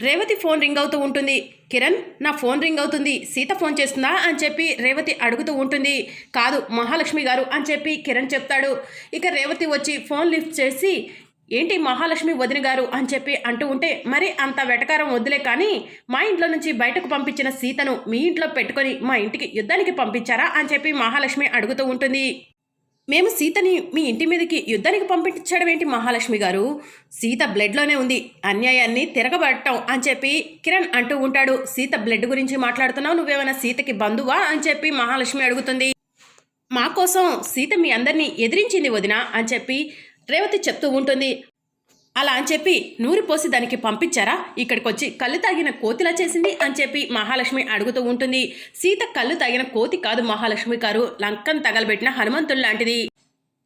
Revathi phone ring అవుతూ ఉంటుంది. కిరణ్ నా ఫోన్ రింగ్ అవుతుంది. సీత ఫోన్ చేస్తుందా? అని చెప్పి రేవతి అడుగుతూ ఉంటుంది. కాదు మహాలక్ష్మి గారు అని చెప్పి కిరణ్ చెప్తాడు. ఇక రేవతి వచ్చి ఫోన్ లిఫ్ట్ చేసి ఏంటి మహాలక్ష్మి వదిన గారు? అని చెప్పి అంటూ ఉంటే మరి అంత వెటకారం వద్దులే కానీ మా ఇంట్లో నుంచి బయటకు పంపించిన సీతను మీ ఇంట్లో పెట్టుకొని మా ఇంటికి యుద్ధానికి పంపించారా? అని చెప్పి మహాలక్ష్మి అడుగుతూ ఉంటుంది. మేము సీతని మీ ఇంటి మీదకి యుద్ధానికి పంపించడం ఏంటి మహాలక్ష్మి గారు? సీత బ్లడ్లోనే ఉంది. అన్యాయాన్ని తిరగబడటం అని చెప్పి కిరణ్ అంటూ ఉంటాడు. సీత బ్లడ్ గురించి మాట్లాడుతున్నావు? నువ్వేమైనా సీతకి బంధువా? అని చెప్పి మహాలక్ష్మి అడుగుతుంది. మా కోసం సీత మీ అందరినీ ఎదిరించింది వదిన అని చెప్పి రేవతి చెప్తూ ఉంటుంది. అలా అని చెప్పి నూరి పోసి దానికి పంపించారా? ఇక్కడికి వచ్చి కళ్ళు తాగిన కోతిలా చేసింది అని చెప్పి మహాలక్ష్మి అడుగుతూ ఉంటుంది. సీత కళ్ళు తాగిన కోతి కాదు మహాలక్ష్మి గారు. లంకన్ తగలబెట్టిన హనుమంతుడు లాంటిది.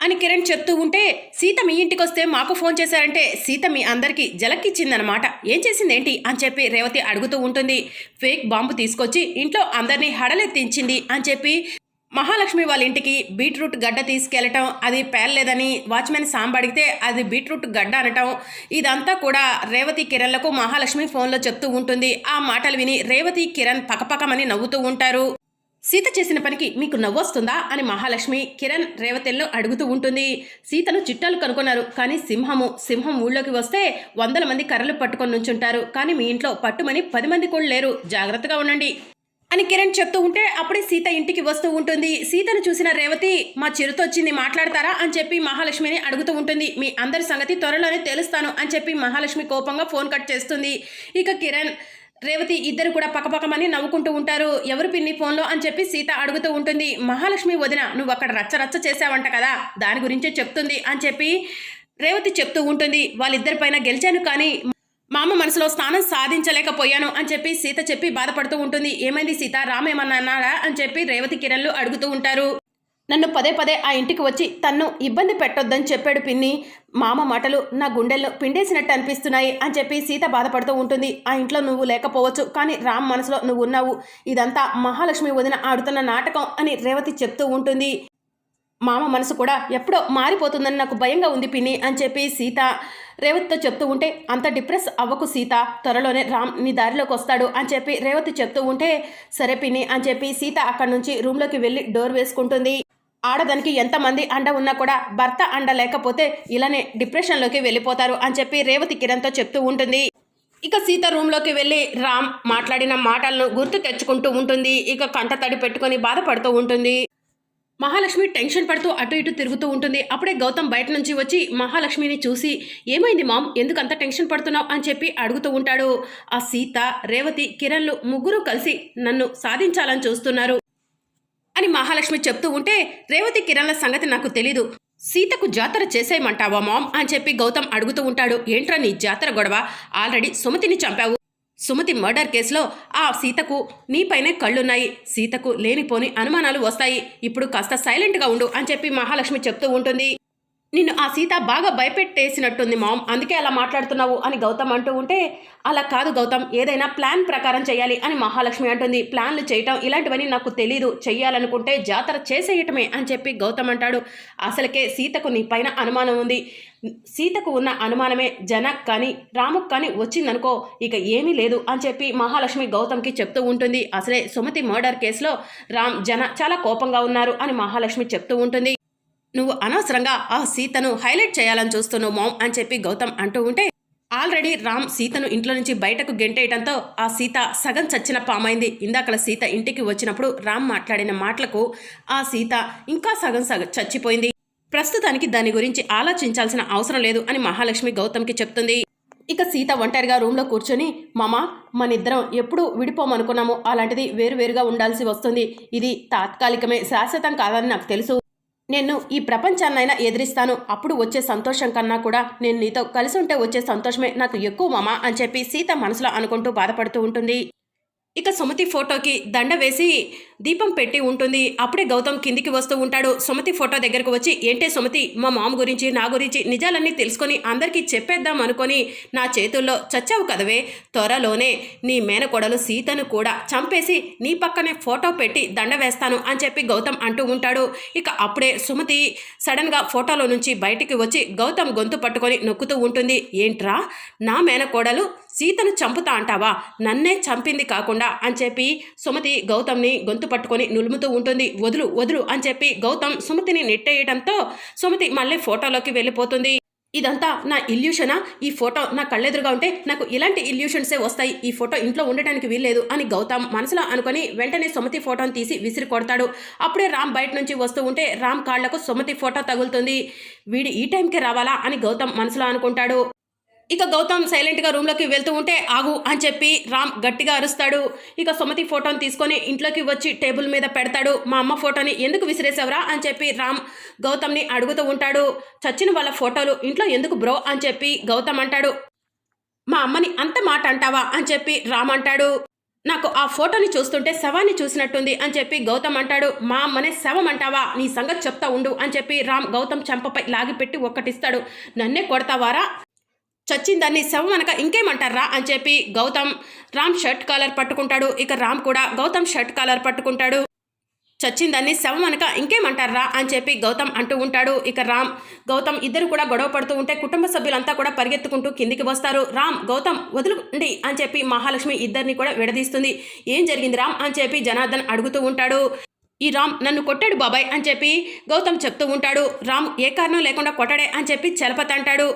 అని కిరణ్ చెప్తూ ఉంటే సీత మీ ఇంటికి వస్తే మాకు ఫోన్ చేశారంటే సీత మీ అందరికీ జలక్కిచ్చిందనమాట ఏం చేసిందేంటి? అని చెప్పి రేవతి అడుగుతూ ఉంటుంది. ఫేక్ బాంబు తీసుకొచ్చి ఇంట్లో అందరినీ హడలెత్తించింది అని చెప్పి మహాలక్ష్మి వాళ్ళ ఇంటికి బీట్రూట్ గడ్డ తీసుకెళ్ళటం అది పేర్లేదని వాచ్మెన్ సాంబడిగితే అది బీట్రూట్ గడ్డ అనటం. ఇదంతా కూడా రేవతి కిరణ్లకు మహాలక్ష్మి ఫోన్లో చెప్తూ ఉంటుంది. ఆ మాటలు విని రేవతి కిరణ్ పకపకమని నవ్వుతూ ఉంటారు. సీత చేసిన పనికి మీకు నవ్వొస్తుందా అని మహాలక్ష్మి కిరణ్ రేవతిల్లో అడుగుతూ ఉంటుంది. సీతను చిట్టాలు కనుక్కున్నారు కానీ సింహము సింహం ఊళ్ళోకి వస్తే వందల మంది కర్రలు పట్టుకొని నుంచుంటారు. కానీ మీ ఇంట్లో పట్టుమని పది మంది కూడా లేరు. జాగ్రత్తగా ఉండండి. అని కిరణ్ చెప్తూ ఉంటే అప్పుడే సీత ఇంటికి వస్తూ ఉంటుంది. సీతను చూసిన రేవతి మా చిరుతో వచ్చింది మాట్లాడతారా? అని చెప్పి మహాలక్ష్మిని అడుగుతూ ఉంటుంది. మీ అందరి సంగతి త్వరలోనే తెలుస్తాను అని చెప్పి మహాలక్ష్మి కోపంగా ఫోన్ కట్ చేస్తుంది. ఇక కిరణ్ రేవతి ఇద్దరు కూడా పక్కపక్కమని నవ్వుకుంటూ ఉంటారు. ఎవరు పిన్ని ఫోన్లో? అని చెప్పి సీత అడుగుతూ ఉంటుంది. మహాలక్ష్మి వదిన నువ్వు అక్కడ రచ్చ రచ్చ చేసావంట కదా దాని గురించే చెప్తుంది అని చెప్పి రేవతి చెప్తూ ఉంటుంది. వాళ్ళిద్దరిపైన గెలిచాను కానీ మా అమ్మ మనసులో స్థానం సాధించలేకపోయాను అని చెప్పి సీత చెప్పి బాధపడుతూ ఉంటుంది. ఏమైంది సీత? రామేమన్నా అన్నాడా అని చెప్పి రేవతి కిరణ్లు అడుగుతూ ఉంటారు. నన్ను పదే పదే ఆ ఇంటికి వచ్చి తన్ను ఇబ్బంది పెట్టొద్దని చెప్పాడు పిన్ని. మామ మాటలు నా గుండెల్లో పిండేసినట్టు అనిపిస్తున్నాయి అని చెప్పి సీత బాధపడుతూ ఉంటుంది. ఆ ఇంట్లో నువ్వు లేకపోవచ్చు కానీ రామ్ మనసులో నువ్వు ఉన్నావు. ఇదంతా మహాలక్ష్మి వదిన ఆడుతున్న నాటకం అని రేవతి చెప్తూ ఉంటుంది. మామ మనసు కూడా ఎప్పుడో మారిపోతుందని నాకు భయంగా ఉంది పిన్ని అని చెప్పి సీత రేవతితో చెప్తూ ఉంటే అంత డిప్రెస్ అవ్వకు సీత త్వరలోనే రామ్ నీ దారిలోకి వస్తాడు అని చెప్పి రేవతి చెప్తూ ఉంటే సరే పిన్ని అని చెప్పి సీత అక్కడి నుంచి రూమ్లోకి వెళ్ళి డోర్ వేసుకుంటుంది. ఆడదానికి ఎంతమంది అండ ఉన్నా కూడా భర్త అండ లేకపోతే ఇలానే డిప్రెషన్లోకి వెళ్ళిపోతారు అని చెప్పి రేవతి కిరణ్తో చెప్తూ ఉంటుంది. ఇక సీత రూమ్లోకి వెళ్ళి రామ్ మాట్లాడిన మాటలను గుర్తు తెచ్చుకుంటూ ఉంటుంది. ఇక కంట తడి పెట్టుకొని బాధపడుతూ ఉంటుంది. మహాలక్ష్మి టెన్షన్ పడుతూ అటు ఇటు తిరుగుతూ ఉంటుంది. అప్పుడే గౌతమ్ బయట నుంచి వచ్చి మహాలక్ష్మిని చూసి ఏమైంది మామ్? ఎందుకంత టెన్షన్ పడుతున్నావు? అని చెప్పి అడుగుతూ ఉంటాడు. ఆ సీత రేవతి కిరణ్లు ముగ్గురు కలిసి నన్ను సాధించాలని చూస్తున్నారు అని మహాలక్ష్మి చెప్తూ ఉంటే రేవతి కిరణ్ల సంగతి నాకు తెలీదు. సీతకు జాతర చేసేయమంటావా మామ్? అని చెప్పి గౌతమ్ అడుగుతూ ఉంటాడు. ఏంట్రా నీ జాతర గొడవ? ఆల్రెడీ సుమతిని చంపావు. సుమతి మర్డర్ కేసులో ఆ సీతకు నీపైనే కళ్ళున్నాయి. సీతకు లేనిపోని అనుమానాలు వస్తాయి. ఇప్పుడు కాస్త సైలెంట్గా ఉండు అని చెప్పి మహాలక్ష్మి చెప్తూ ఉంటుంది. నిన్ను ఆ సీత బాగా భయపెట్టేసినట్టుంది మామ్. అందుకే అలా మాట్లాడుతున్నావు అని గౌతమ్ అంటూ ఉంటే అలా కాదు గౌతమ్. ఏదైనా ప్లాన్ ప్రకారం చేయాలి అని మహాలక్ష్మి అంటుంది. ప్లాన్లు చేయటం ఇలాంటివన్నీ నాకు తెలీదు. చెయ్యాలనుకుంటే జాతర చేసేయటమే అని చెప్పి గౌతమ్ అంటాడు. అసలుకే సీతకు నీ పైన అనుమానం ఉంది. సీతకు ఉన్న అనుమానమే జనక్ కానీ రాముకు కానీ వచ్చిందనుకో ఇక ఏమీ లేదు అని చెప్పి మహాలక్ష్మి గౌతమ్కి చెప్తూ ఉంటుంది. అసలే సుమతి మర్డర్ కేసులో రామ్ జన చాలా కోపంగా ఉన్నారు అని మహాలక్ష్మి చెప్తూ ఉంటుంది. నువ్వు అనవసరంగా ఆ సీతను హైలైట్ చేయాలని చూస్తున్నావు మామ్ అని చెప్పి గౌతమ్ అంటూ ఉంటే ఆల్రెడీ రామ్ సీతను ఇంట్లో నుంచి బయటకు గెంటేయడంతో ఆ సీత సగం చచ్చిన పామైంది. ఇందాకల సీత ఇంటికి వచ్చినప్పుడు రామ్ మాట్లాడిన మాటలకు ఆ సీత ఇంకా సగం సగం చచ్చిపోయింది. ప్రస్తుతానికి దాని గురించి ఆలోచించాల్సిన అవసరం లేదు అని మహాలక్ష్మి గౌతమ్కి చెప్తుంది. ఇక సీత ఒంటరిగా రూమ్లో కూర్చొని మామ మనిద్దరం ఎప్పుడు విడిపోమనుకున్నామో అలాంటిది వేరువేరుగా ఉండాల్సి వస్తుంది. ఇది తాత్కాలికమే శాశ్వతం కాదని నాకు తెలుసు. నేను ఈ ప్రపంచాన్నైనా ఎదిరిస్తాను. అప్పుడు వచ్చే సంతోషం కన్నా కూడా నేను నీతో కలిసి ఉంటే వచ్చే సంతోషమే నాకు ఎక్కువ మామ అని చెప్పి సీత మనసులో అనుకుంటూ బాధపడుతూ ఉంటుంది. ఇక సుమతి ఫోటోకి దండ వేసి దీపం పెట్టి ఉంటుంది. అప్పుడే గౌతమ్ కిందికి వస్తూ ఉంటాడు. సుమతి ఫోటో దగ్గరకు వచ్చి ఏంటే సుమతి మా మామ గురించి నా గురించి నిజాలన్నీ తెలుసుకొని అందరికీ చెప్పేద్దాం అనుకొని నా చేతుల్లో చచ్చావు కదవే. త్వరలోనే నీ మేనకోడలు సీతను కూడా చంపేసి నీ పక్కనే ఫోటో పెట్టి దండ వేస్తాను అని చెప్పి గౌతమ్ అంటూ ఉంటాడు. ఇక అప్పుడే సుమతి సడన్గా ఫోటోలో నుంచి బయటికి వచ్చి గౌతమ్ గొంతు పట్టుకొని నొక్కుతూ ఉంటుంది. ఏంట్రా నా మేనకోడలు సీతను చంపుతా అంటావా? నన్నే చంపింది కాకుండా అని చెప్పి సుమతి గౌతమ్ని గొంతు పట్టుకొని నులుముతూ ఉంటుంది. వదులు వదులు అని చెప్పి గౌతమ్ సుమతిని నెట్టేయడంతో సుమతి మళ్ళీ ఫోటోలోకి వెళ్ళిపోతుంది. ఇదంతా నా ఇల్యూషనా? ఈ ఫోటో నా కళ్ళెదురుగా ఉంటే నాకు ఇలాంటి ఇల్యూషన్సే వస్తాయి. ఈ ఫోటో ఇంట్లో ఉండటానికి వీల్లేదు అని గౌతమ్ మనసులో అనుకొని వెంటనే సుమతి ఫోటోని తీసి విసిరి కొడతాడు. అప్పుడే రామ్ బయట నుంచి వస్తూ ఉంటే రామ్ కాళ్ళకు సుమతి ఫోటో తగులుతుంది. వీడు ఈ టైంకి రావాలా అని గౌతమ్ మనసులో అనుకుంటాడు. ఇక గౌతమ్ సైలెంట్గా రూమ్లోకి వెళ్తూ ఉంటే ఆగు అని చెప్పి రామ్ గట్టిగా అరుస్తాడు. ఇక సుమతి ఫోటోని తీసుకొని ఇంట్లోకి వచ్చి టేబుల్ మీద పెడతాడు. మా అమ్మ ఫోటోని ఎందుకు విసిరేసావురా? అని చెప్పి రామ్ గౌతమ్ని అడుగుతూ ఉంటాడు. చచ్చిన వాళ్ళ ఫోటోలు ఇంట్లో ఎందుకు బ్రో? అని చెప్పి గౌతమ్ అంటాడు. మా అమ్మని అంత మాట అంటావా? అని చెప్పి రామ్ అంటాడు. నాకు ఆ ఫోటోని చూస్తుంటే శవాన్ని చూసినట్టుంది అని చెప్పి గౌతమ్ అంటాడు. మా అమ్మనే శవం అంటావా? నీ సంగతి చెప్తా ఉండు అని చెప్పి రామ్ గౌతమ్ చెంపపై లాగిపెట్టి ఒక్కటిస్తాడు. నన్నే కొడతావారా? చచ్చిందాన్ని శవం అనక ఇంకేమంటారా అని చెప్పి గౌతమ్ రామ్ షర్ట్ కాలర్ పట్టుకుంటాడు. ఇక రామ్ కూడా గౌతమ్ షర్ట్ కాలర్ పట్టుకుంటాడు. చచ్చిందాన్ని శవం అనక ఇంకేమంటారా అని చెప్పి గౌతమ్ అంటూ ఉంటాడు. ఇక రామ్ గౌతమ్ ఇద్దరు కూడా గొడవ పడుతూ ఉంటే కుటుంబ సభ్యులంతా కూడా పరిగెత్తుకుంటూ కిందికి వస్తారు. రామ్ గౌతమ్ వదులుండి అని చెప్పి మహాలక్ష్మి ఇద్దరిని కూడా విడదీస్తుంది. ఏం జరిగింది రామ్ అని చెప్పి జనార్దన్ అడుగుతూ ఉంటాడు. ఈ రామ్ నన్ను కొట్టాడు బాబాయ్ అని చెప్పి గౌతమ్ చెప్తూ ఉంటాడు. రామ్ ఏ కారణం లేకుండా కొట్టాడే అని చెప్పి చలపతి అంటాడు.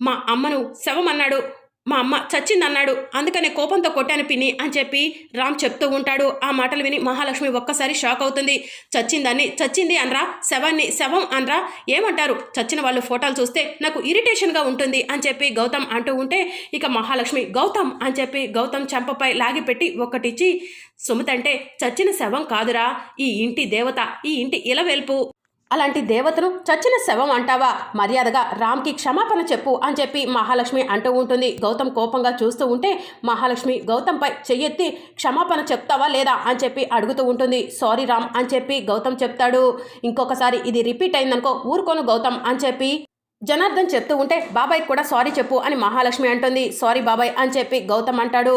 మా అమ్మను శవం అన్నాడు మా అమ్మ చచ్చిందన్నాడు అందుకనే కోపంతో కొట్టాను పిన్ని అని చెప్పి రామ్ చెప్తూ ఉంటాడు. ఆ మాటలు విని మహాలక్ష్మి ఒక్కసారి షాక్ అవుతుంది. చచ్చిందాన్ని చచ్చింది అనరా శవాన్ని శవం అనరా? ఏమంటారు? చచ్చిన వాళ్ళు ఫోటోలు చూస్తే నాకు ఇరిటేషన్గా ఉంటుంది అని చెప్పి గౌతమ్ అంటూ ఉంటే ఇక మహాలక్ష్మి గౌతమ్ అని చెప్పి గౌతమ్ చెంపపై లాగిపెట్టి ఒక్కటిచ్చి సుమతంటే చచ్చిన శవం కాదురా ఈ ఇంటి దేవత ఈ ఇంటి ఇలవెల్పు. అలాంటి దేవతను చచ్చిన శవం అంటావా? మర్యాదగా రామ్కి క్షమాపణ చెప్పు అని చెప్పి మహాలక్ష్మి అంటూ ఉంటుంది. గౌతమ్ కోపంగా చూస్తూ ఉంటే మహాలక్ష్మి గౌతమ్పై చెయ్యెత్తి క్షమాపణ చెప్తావా లేదా అని చెప్పి అడుగుతూ ఉంటుంది. సారీ రామ్ అని చెప్పి గౌతమ్ చెప్తాడు. ఇంకొకసారి ఇది రిపీట్ అయిందనుకో ఊరుకోను గౌతమ్ అని చెప్పి జనార్దన్ చెప్తూ ఉంటే బాబాయ్ కూడా సారీ చెప్పు అని మహాలక్ష్మి అంటుంది. సారీ బాబాయ్ అని చెప్పి గౌతమ్ అంటాడు.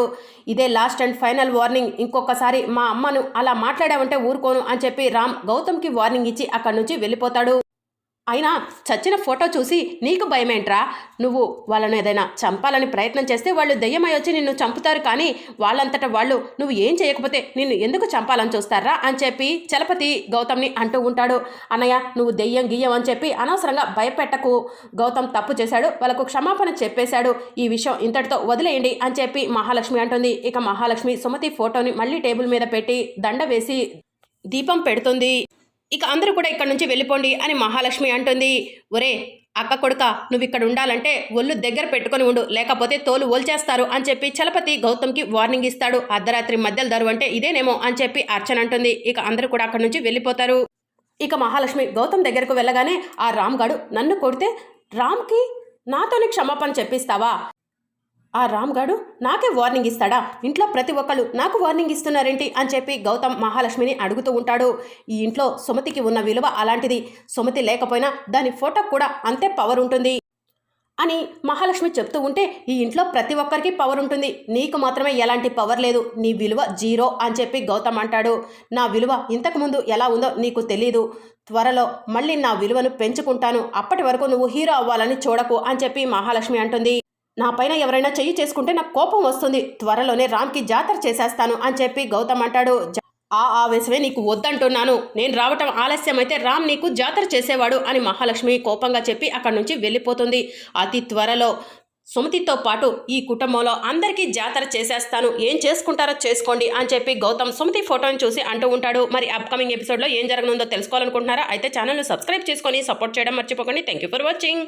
ఇదే లాస్ట్ అండ్ ఫైనల్ వార్నింగ్. ఇంకొకసారి మా అమ్మను అలా మాట్లాడావంటే ఊరుకోను అని చెప్పి రామ్ గౌతమ్కి వార్నింగ్ ఇచ్చి అక్కడి నుంచి వెళ్ళిపోతాడు. అయినా చచ్చిన ఫోటో చూసి నీకు భయమేంట్రా? నువ్వు వాళ్ళను ఏదైనా చంపాలని ప్రయత్నం చేస్తే వాళ్ళు దెయ్యమై వచ్చి నిన్ను చంపుతారు కానీ వాళ్ళంతట వాళ్ళు నువ్వు ఏం చేయకపోతే నిన్ను ఎందుకు చంపాలని చూస్తారా అని చెప్పి చలపతి గౌతమ్ని అంటూ ఉంటాడు. అన్నయ్య నువ్వు దెయ్యం గియ్యం అని చెప్పి అనవసరంగా భయపెట్టకు. గౌతమ్ తప్పు చేశాడు వాళ్ళకు క్షమాపణ చెప్పేశాడు. ఈ విషయం ఇంతటితో వదిలేయండి అని చెప్పి మహాలక్ష్మి అంటుంది. ఇక మహాలక్ష్మి సుమతి ఫోటోని మళ్ళీ టేబుల్ మీద పెట్టి దండ వేసి దీపం పెడుతుంది. ఇక అందరూ కూడా ఇక్కడ నుంచి వెళ్ళిపోండి అని మహాలక్ష్మి అంటుంది. ఒరే అక్క కొడుక నువ్వు ఇక్కడ ఉండాలంటే ఒళ్ళు దగ్గర పెట్టుకొని ఉండు లేకపోతే తోలు ఓల్చేస్తారు అని చెప్పి చలపతి గౌతమ్కి వార్నింగ్ ఇస్తాడు. అర్ధరాత్రి మధ్యలో దరువు అంటే ఇదేనేమో అని చెప్పి అర్చన అంటుంది. ఇక అందరూ కూడా అక్కడి నుంచి వెళ్ళిపోతారు. ఇక మహాలక్ష్మి గౌతమ్ దగ్గరకు వెళ్ళగానే ఆ రామ్ గాడు నన్ను కొడితే రామ్కి నాతోనే క్షమాపణ చెప్పిస్తావా? ఆ రామ్ గాడు నాకే వార్నింగ్ ఇస్తాడా? ఇంట్లో ప్రతి ఒక్కళ్ళు నాకు వార్నింగ్ ఇస్తున్నారేంటి? అని చెప్పి గౌతమ్ మహాలక్ష్మిని అడుగుతూ ఉంటాడు. ఈ ఇంట్లో సుమతికి ఉన్న విలువ అలాంటిది. సుమతి లేకపోయినా దాని ఫోటో కూడా అంతే పవర్ ఉంటుంది. అని మహాలక్ష్మి చెప్తూ ఉంటే ఈ ఇంట్లో ప్రతి ఒక్కరికి పవర్ ఉంటుంది. నీకు మాత్రమే ఎలాంటి పవర్ లేదు. నీ విలువ జీరో అని చెప్పి గౌతమ్ అంటాడు. నా విలువ ఇంతకుముందు ఎలా ఉందో నీకు తెలీదు. త్వరలో మళ్ళీ నా విలువను పెంచుకుంటాను. అప్పటి వరకు నువ్వు హీరో అవ్వాలని చూడకు అని చెప్పి మహాలక్ష్మి అంటుంది. నా పైన ఎవరైనా చెయ్యి చేసుకుంటే నాకు కోపం వస్తుంది. త్వరలోనే రామ్కి జాతర చేసేస్తాను అని చెప్పి గౌతమ్ అంటాడు. ఆ ఆవేశమే నీకు వద్దంటున్నాను. నేను రావటం ఆలస్యం అయితే రామ్ నీకు జాతర చేసేవాడు అని మహాలక్ష్మి కోపంగా చెప్పి అక్కడి నుంచి వెళ్ళిపోతుంది. అతి త్వరలో సుమతితో పాటు ఈ కుటుంబంలో అందరికీ జాతర చేసేస్తాను. ఏం చేసుకుంటారో చేసుకోండి అని చెప్పి గౌతమ్ సుమతి ఫోటోని చూసి అంటూ ఉంటాడు. మరి అప్కమింగ్ ఎపిసోడ్లో ఏం జరగనుందో తెలుసుకోవాలనుకుంటున్నారా? అయితే ఛానల్ను సబ్స్క్రైబ్ చేసుకొని సపోర్ట్ చేయడం మర్చిపోకండి. Thank you for watching